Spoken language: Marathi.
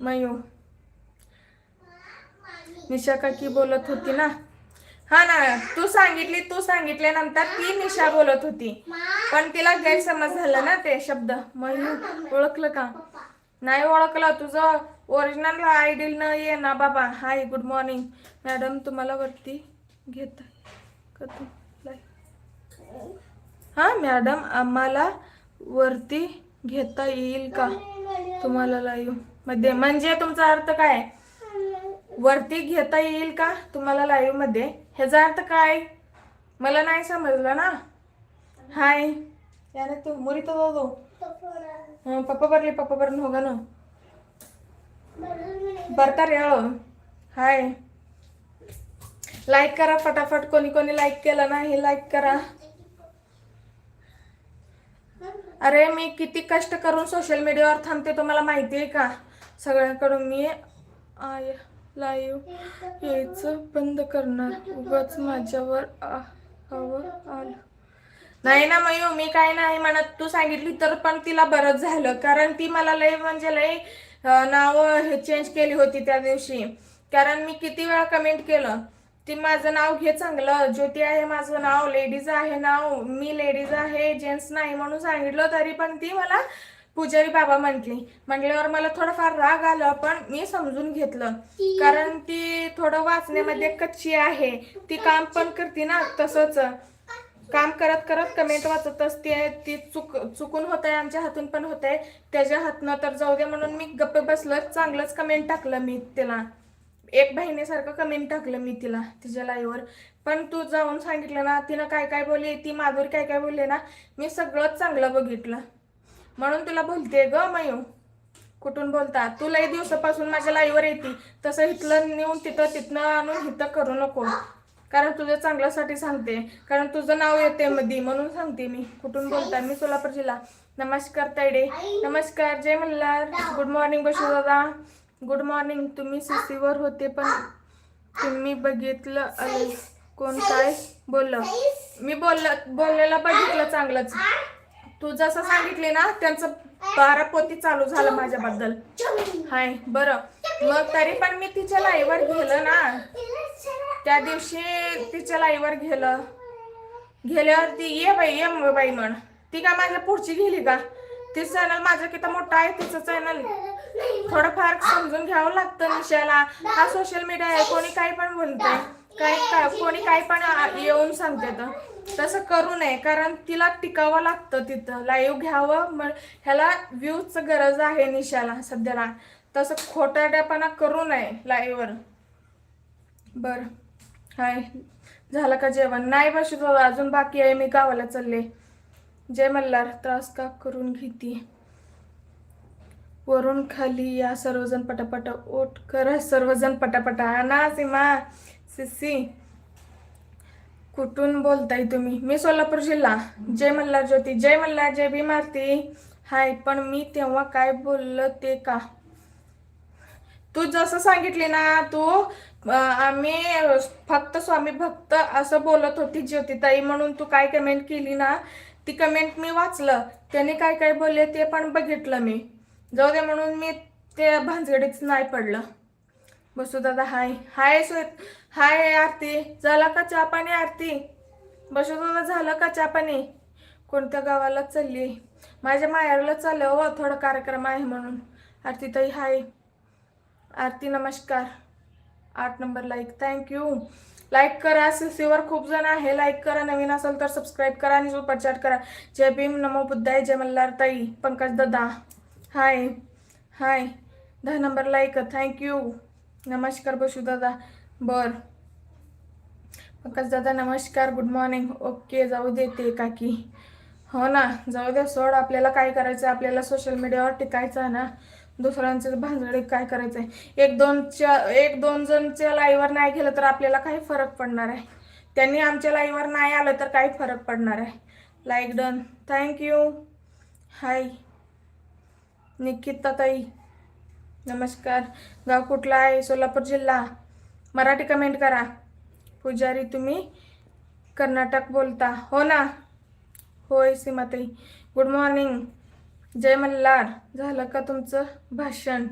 मयू. निशा काकी बोलत होती ना? हा ना तू सांगितली तू सांगितल्यानंतर ती निशा बोलत होती. पण तिला गैरसमज झाला ना ते शब्द. मयू ओळखलं का? नाही ओळखलं तुझं. ओरिजिनल आय डी न ये ना बाबा. हाय गुड मॉर्निंग मॅडम तुम्हाला वरती घेत का हा मॅडम आम्हाला वरती घेता येईल का? तुम्हाला लाईव्ह मध्ये म्हणजे तुमचा अर्थ काय वरती घेता येईल का तुम्हाला लाईव्ह मध्ये ह्याचा अर्थ काय मला नाही समजलं ना हाय याने तू मुरी तो दो ಹ್ಮ್ ಪಪ್ಪ ಬರ್ಲಿ ಪಪ್ಪ ಬರ್ನ ಹೋಗೋಣ ಬರ್ತಾರೆ ಹೇಳು हाय लाईक करा फटाफट कोणी कोणी लाईक केलं नाही लाईक करा अरे मी किती कष्ट करून सोशल मीडियावर थांबते तुम्हाला माहिती आहे का? सगळ्यांकडून मी आय लाईव्ह यायचं बंद करणार. उगाच माझ्यावर हवं आलं. नाही ना मयू मी काय नाही म्हणत. तू सांगितली तर पण तिला बरंच झालं. कारण ती मला लय म्हणजे लय नाव हे चेंज केली होती त्या दिवशी. कारण मी किती वेळा कमेंट केलं? ती माझं नाव घे चांगलं. ज्योती आहे माझं नाव लेडीज आहे नाव. मी लेडीज आहे जेंट्स नाही म्हणून सांगितलं तरी पण ती मला पुजारी बाबा म्हटली. म्हटल्यावर मला थोडाफार राग आला पण मी समजून घेतलं. कारण ती थोडं वाचण्यामध्ये कच्ची आहे. ती काम पण करते ना तसंच. काम करत करत कमेंट वाचत असते ती चुक चुकून होत आहे आमच्या हातून पण होत आहे त्याच्या हातनं तर जाऊ दे म्हणून मी गप्प बसलं. चांगलंच कमेंट टाकलं मी तिला. एक बहिणीसारखं कमेंट टाकलं मी तिला तिच्या लाईव्हवर पण तू जाऊन सांगितलं ना तिनं काय काय बोलली ती माधुरी काय काय बोलली ना मी सगळंच चांगलं बघितलं. म्हणून तुला बोलते ग मयू. कुठून बोलता? तू लई दिवसापासून माझ्या लाईव्हवर येते. तसं इथलं नेऊन तिथं तिथनं आणून इथं करू नको. कारण तुझ्या चांगल्यासाठी सांगते. कारण तुझं नाव येते मध्ये म्हणून सांगते मी. कुठून बोलताय मी सोलापूर जिल्हा नमस्कार तायडे नमस्कार. जय मल्हार. गुड मॉर्निंग बसू दादा. गुड मॉर्निंग तुम्ही सीसीवर होते पण तुम्ही बघितलं कोण काय बोललं? मी बोललं बोललेलं बघितलं चांगलंच. तू जसं सांगितले ना त्यांचं बारा पोती चालू झालं माझ्याबद्दल. हाय बरं. मग तरी पण मी तिच्या लाईव्हवर गेलं ना. त्या दिवशी तिच्या लाईव्हवर गेलं. गेल्यावर ती ये बाई ये बाई म्हण. ती का माझ्या पुढची गेली का? ती चॅनल माझं किती मोठं आहे तिचं चॅनल थोडंफार समजून घ्यावं लागतं निशाला. हा सोशल मीडिया आहे कोणी काही पण बोलतंय. काय काय कोणी काही पण येऊन सांगते तर. तसं करू नये कारण तिला टिकावं लागतं तिथं. लाईव्ह घ्यावं मग ह्याला व्ह्यूच गरज आहे निशाला सध्याला. तसं खोटाड्यापणा करू नये लाईव्हवर बर. हाय. झालं का जेवण? नाही बसू अजून बाकी आहे मी गावाला चालले. जय मल्हार त्रास का करून घेते? वरून खाली या सर्वजण पटापट ओट करा सर्वजण पटापट. आणा सीमा सिसी कुठून बोलताय तुम्ही? मी सोलापूर जिल्हा. जय मल्हार ज्योती. जय मल्हार जय भीम आरती. हाय पण मी तेव्हा काय बोललं ते का? तू जसं सांगितली ना तू आम्ही फक्त स्वामी भक्त असं बोलत होती ज्योतिताई म्हणून तू काय कमेंट केली ना ती कमेंट मी वाचलं. त्याने काय काय बोलले ते पण बघितलं मी. जाऊ दे म्हणून मी ते भानगडीच नाही पडलं. बसू दादा हाय. हाय सो हाय आरती. झाला का चहा पाणी आरती? बसू दादा झालं का चहा पाणी? कोणत्या गावाला चालली? माझ्या माहेरला चाललं हो थोडा कार्यक्रम आहे म्हणून. आरती ताई हाय. आरती नमस्कार. आठ नंबर लाईक थँक्यू लाईक करा सीसीवर खूप जण आहे. लाईक करा नवीन असेल तर सबस्क्राईब करा आणि सुपरचॅट करा. जय भीम नमो बुद्धाय जय मल्हार ताई पंकज दादा. हाय हाय दहा नंबर लाईक थँक्यू नमस्कार बसू दादा. बर. पंकज दादा नमस्कार. गुड मॉर्निंग ओके जाऊ देते काकी. हो ना जाऊ दे सोड. आपल्याला काय करायचं आहे आपल्याला सोशल मीडियावर टिकायचं आहे ना. दुसऱ्यांचं भांजडे काय करायचं आहे एक दोनच्या एक दोन जणच्या लाईव्हवर नाही गेलं तर आपल्याला काही फरक पडणार आहे. त्यांनी आमच्या लाईव्हवर नाही आलं तर काही फरक पडणार आहे. Like done thank you hi Nikita ताई नमस्कार. गाव कुठला आहे? सोलापूर जिल्हा. मराठी कमेंट करा. पुजारी तुम्ही कर्नाटक बोलता. हो ना? होय सीमाताई. गुड मॉर्निंग जय मल्हार. झालं का तुमचं भाषण?